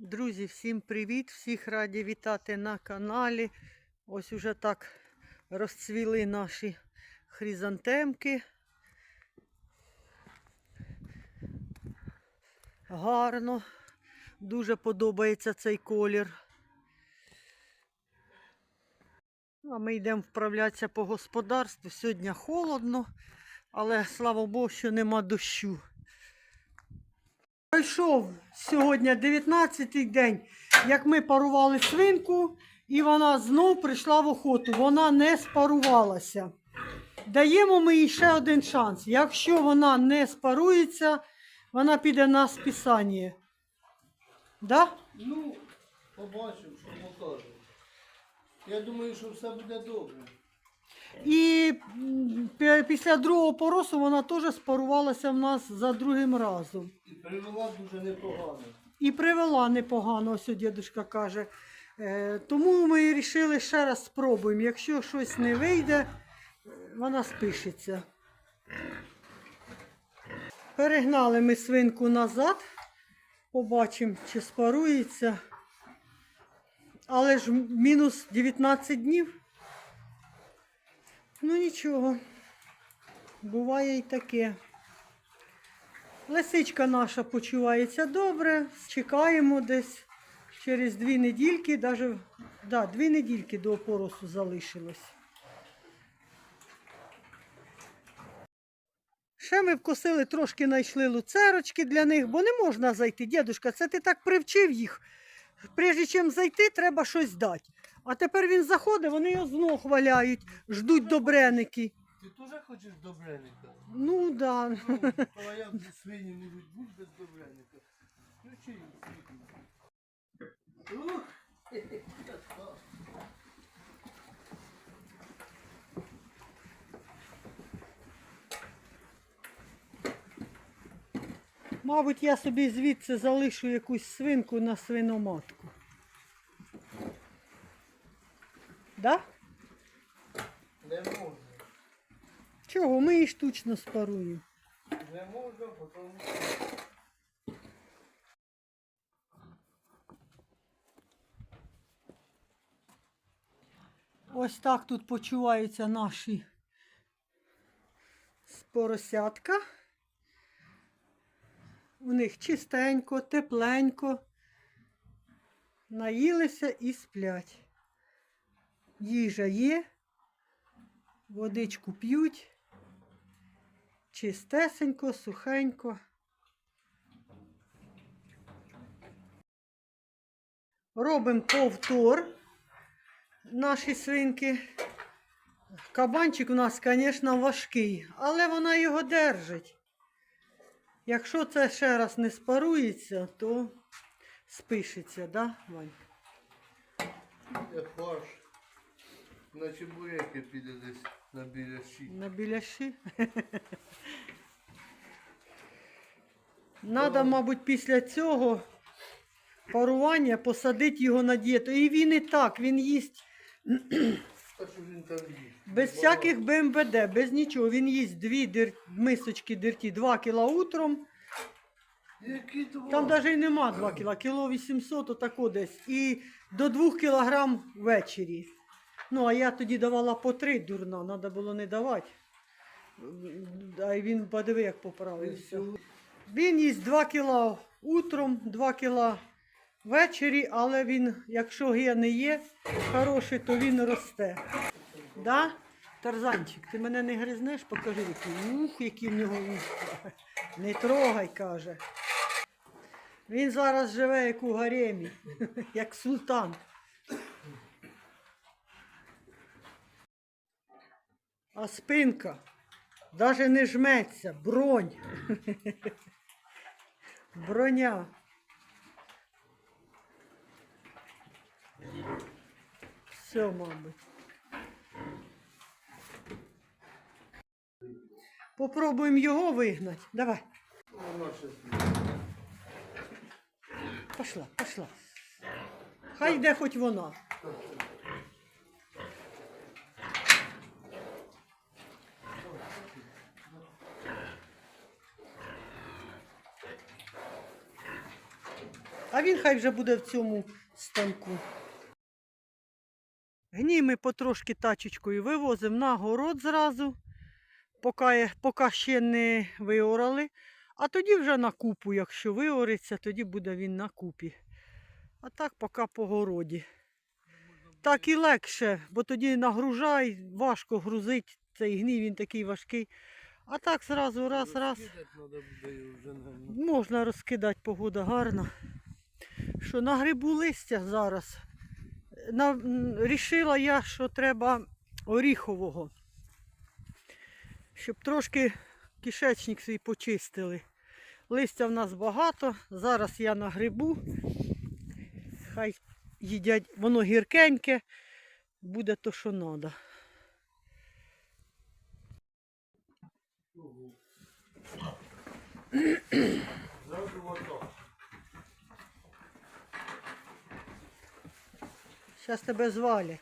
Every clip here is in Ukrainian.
Друзі, всім привіт! Всіх раді вітати на каналі. Ось уже так розцвіли наші хризантемки. Гарно. Дуже подобається цей колір. А ми йдемо вправлятися по господарству. Сьогодні холодно, але слава Богу, що нема дощу. Пройшов сьогодні 19-й день, як ми парували свинку, і вона знов прийшла в охоту. Вона не спарувалася. Даємо ми їй ще один шанс. Якщо вона не спарується, вона піде на списання. Да? Ну, побачимо, що покажуть. Я думаю, що все буде добре. І після другого поросу вона теж спарувалася в нас за другим разом. І привела дуже непогано. І привела непогано, ось дідусь каже. Е, тому ми вирішили ще раз спробуємо. Якщо щось не вийде, е, вона спишеться. Перегнали ми свинку назад. Побачимо, чи спарується. Але ж мінус 19 днів. Ну нічого. Буває і таке. Лисичка наша почувається добре. Чекаємо десь через дві недільки, даже, да, дві недільки до опоросу залишилось. Ще ми вкусили, трошки знайшли луцерочки для них, бо не можна зайти. Дідушка, це ти так привчив їх. Прежде чим зайти, треба щось дати. А тепер він заходить, вони його знов хваляють, ждуть добреники. Ти теж хочеш добреника? Ну да. Ну, а як свині можуть бути без добреника? Включи. Ух! Мабуть, я собі звідси залишу якусь свинку на свиноматку. Да? Не можна. Чого? Ми її штучно спаруємо. Не можна, тому Ось так тут почуваються наші поросятка. У них чистенько, тепленько. Наїлися і сплять. Їжа є, водичку п'ють. Чистесенько, сухенько. Робимо повтор наші свинки. Кабанчик у нас, звісно, важкий, але вона його держить. Якщо це ще раз не спарується, то спишеться, да, Вань? Наче буряки піде десь на біляші. На біляші. Надо, мабуть, після цього парування посадити його на дієту. І він і так, він їсть А що він там їсть? без всяких БМВД, без нічого. Він їсть дві дир... мисочки дирті, 2 кіла утром. Які два? Там навіть і нема 2 кіла, кіло 800 отако десь. І до 2 кілограм ввечері. Ну, а я тоді давала по 3 дурна, треба було не давати. А він подиви, як поправився. Він їсть 2 кіла утром, 2 кіла ввечері, але він, якщо гени є хороший, то він росте. Да? Тарзанчик, ти мене не гризнеш, покажи, який ух, які в нього вуха. Не трогай, каже. Він зараз живе як у гаремі, як султан. А спинка навіть не жметься, бронь. Броня. Все, мабуть. Попробуємо його вигнати. Давай. Пошла, пошла. Хай йде хоч вона. А він хай вже буде в цьому станку. Гній ми потрошки тачечкою вивозимо на город зразу, поки, поки ще не виорали. А тоді вже на купу, якщо виориться, тоді буде він на купі. А так поки по городі. Так і легше, бо тоді нагружай, важко грузить цей гній, він такий важкий. А так зразу раз, раз. Розкидати треба буде його вже, наверно. Можна розкидати, погода гарна. Що на грибу листя зараз. На, рішила я, що треба оріхового. Щоб трошки кишечник свій почистили. Листя в нас багато. Зараз я на грибу. Хай їдять, воно гіркеньке, буде то, що треба. Зразу отак. Зараз тебе звалять.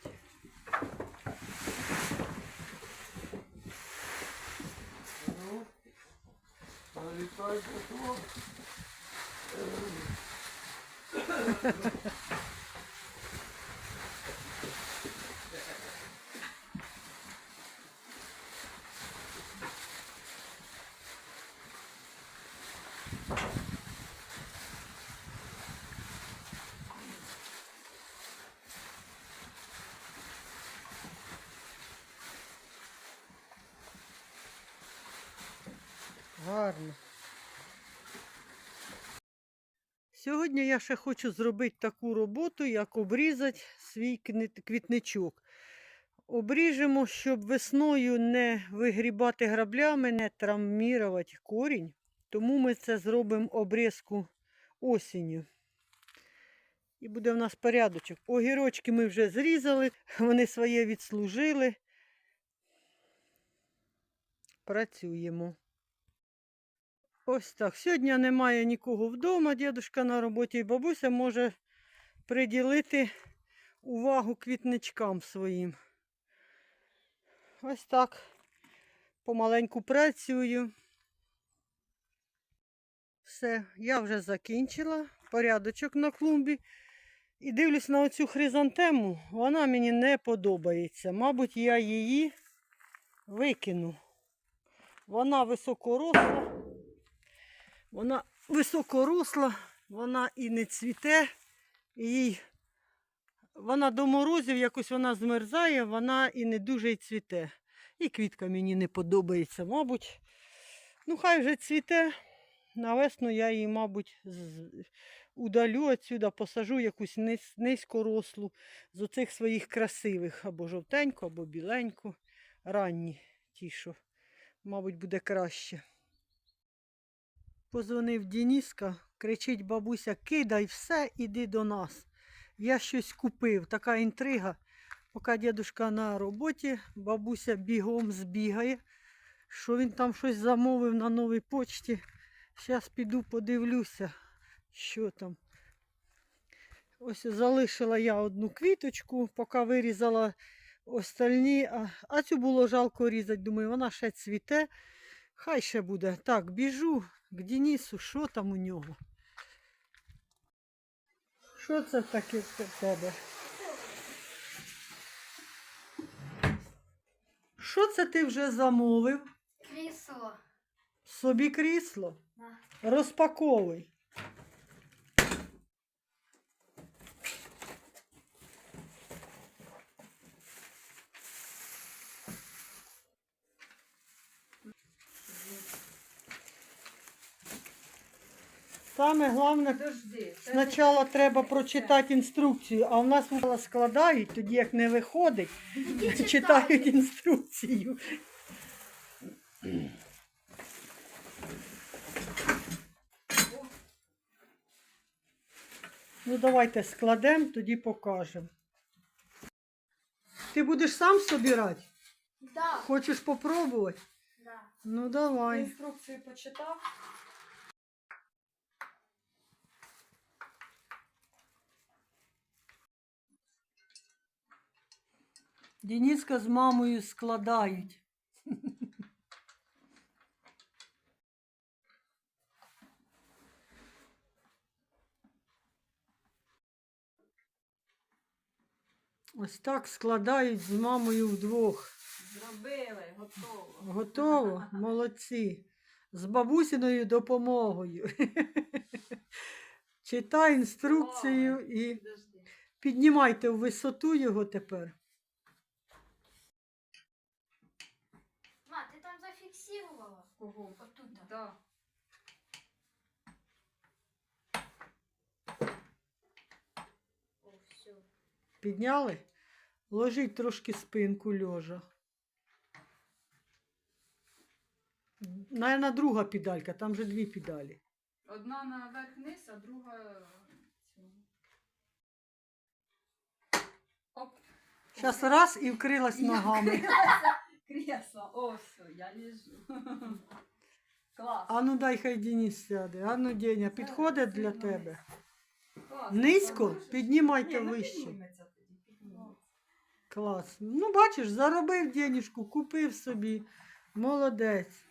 Гарно. Сьогодні я ще хочу зробити таку роботу, як обрізати свій квітничок. Обріжемо, щоб весною не вигрібати граблями, не травмірувати корінь. Тому ми це зробимо обрізку осінню. І буде в нас порядочок. Огірочки ми вже зрізали, вони своє відслужили. Працюємо. Ось так. Сьогодні немає нікого вдома, дідушка на роботі і бабуся може приділити увагу квітничкам своїм. Ось так. Помаленьку працюю. Все, я вже закінчила порядочок на клумбі. І дивлюсь на оцю хризантему, вона мені не подобається. Мабуть, я її викину. Вона високоросла. Вона високоросла, вона і не цвіте, і вона до морозів якось вона змерзає, вона і не дуже й цвіте. І квітка мені не подобається, мабуть. Ну, хай вже цвіте. На весну я її, мабуть, удалю отсюда, посажу якусь низ- низькорослу з оцих своїх красивих, або жовтеньку, або біленьку. Ранні ті, що, мабуть, буде краще. Позвонив Дініска, кричить бабуся, кидай все, іди до нас. Я щось купив, така інтрига. Поки дідушка на роботі, бабуся бігом збігає, що він там щось замовив на новій почті. Зараз піду подивлюся, що там. Ось залишила я одну квіточку, поки вирізала остальні, а, цю було жалко різати. Думаю, вона ще цвіте. Хай ще буде. Так, біжу к Денису, що там у нього? Що це таке в тебе? Що це ти вже замовив? Крісло. Собі крісло? Да. Розпаковуй. Саме головне, спочатку треба прочитати інструкцію, а в нас складають, тоді як не виходить, читають інструкцію. Ну, давайте складемо, тоді покажемо. Ти будеш сам собирати? Да. Хочеш попробувати? Да. Ну давай. Інструкцію почитав. Дініска з мамою складають. Ось так складають з мамою вдвох. Зробили, готово. Готово, молодці. З бабусиною допомогою. Читай інструкцію і піднімайте в висоту його тепер. Зафіксувала? Кого? Отут. Да. О, все. Підняли? Ложіть трошки спинку льожа. Наверно, друга педалька, там же дві педалі. Одна наверх вниз, а друга. Оп. Зараз раз і вкрилась ногами. Кресло. О, все, я лежу. Клас. А ну дай хай Денис сяде. А ну Деня, підходить для тебе. Клас. Низько? Піднімайте Ні, ну вище. підніметься тоді, підніметься. Клас. Ну, бачиш, заробив денежку, купив собі. Молодець.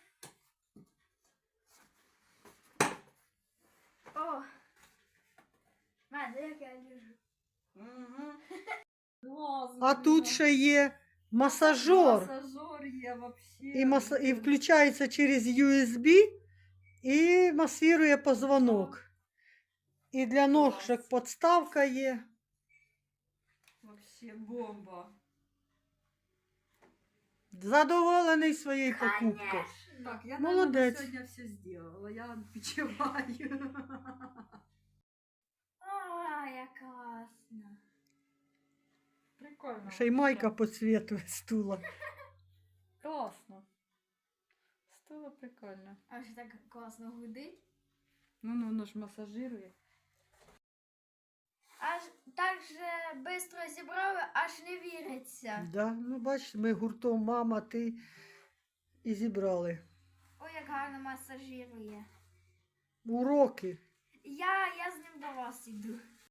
О! Ма, як я лежу? Клас. А тут ще є масажор. Масажор є вообще. І, маса... і включається через USB і масирує позвонок. І для ножок подставка є. Вообще бомба. Задоволений своєю покупкою. Так, я Молодець. сьогодні все зробила. Я відпочиваю. А, як класно. Прикольно. Ще й майка по цвіту стула. Класно. Стало прикольно. А що так класно гудить. Ну, ну, воно ж масажирує. Аж так же швидко зібрали, аж не віриться. Да? Ну, бачиш, ми гуртом мама, ти і зібрали. Ой, як гарно масажирує. Уроки. Я, я з ним до вас іду.